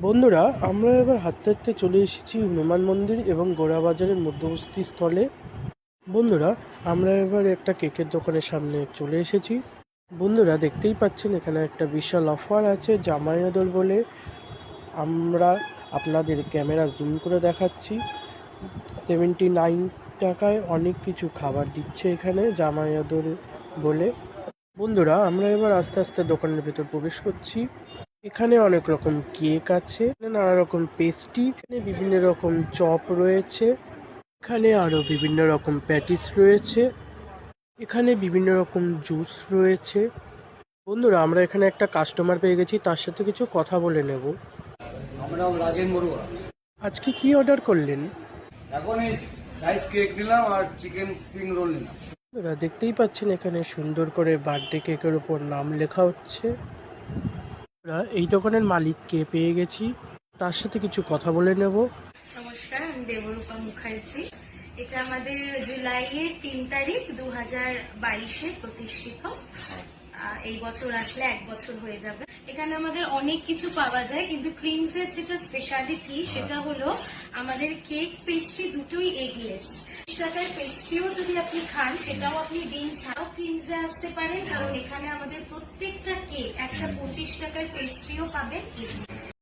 বন্ধুরা, আমরা এবার হাঁটতে হাঁটতে চলে এসেছি হনুমান মন্দির এবং গোড়াবাজারের মধ্যবর্তী স্থলে। বন্ধুরা, আমরা এবার একটা কেকের দোকানের সামনে চলে এসেছি। বন্ধুরা, দেখতেই পাচ্ছেন, এখানে একটা বিশাল অফার আছে, জামাই আদর বলে। আমরা আপনাদের ক্যামেরা জুম করে দেখাচ্ছি। সেভেন্টি নাইন টাকায় অনেক কিছু খাবার দিচ্ছে এখানে, জামাই আদর বলে। বন্ধুরা, আমরা এবার আস্তে আস্তে দোকানের ভেতর প্রবেশ করছি। এখানে অনেক রকম কেক আছে নানা রকম পেস্ট্রি এখানে বিভিন্ন রকম চপ রয়েছে এখানে আরও বিভিন্ন রকম প্যাটিস রয়েছে এখানে বিভিন্ন রকম জুস রয়েছে। বন্ধুরা আমরা এখানে একটা কাস্টমার পেয়ে গেছি তার সাথে কিছু কথা বলে নেব। আজকে কি অর্ডার করলেন? এখন রাইস কেক নিলাম আর চিকেন স্প্রিং রোল নিলাম। দেখতেই পাচ্ছেন এখানে সুন্দর করে বার্থডে কেকের উপর নাম লেখা হচ্ছে। আমরা এই দোকানের মালিককে পেয়ে গেছি। তার সাথে কিছু কথা বলে নেব। নমস্কার, আমি দেবরূপা মুখার্জি। এটা আমাদের জুলাইয়ের তিন তারিখ দু হাজার বাইশে প্রতিষ্ঠিত। এই বছর আসলে এক বছর হয়ে যাবে। এখানে আমাদের অনেক কিছু পাওয়া যায়, কিন্তু ক্রিমসের যেটা স্পেশালিটি সেটা হলো আমাদের কেক পেস্ট্রি দুটোই এগলেস টাকার পেস্ট্রিও যদি আপনি খান, সেটাও আপনি ডিম ছাড়াও ক্রিমসে আসতে পারেন কারণ এখানে আমাদের প্রত্যেকটা কেক একটা পঁচিশ টাকার পেস্ট্রিও পাবেন।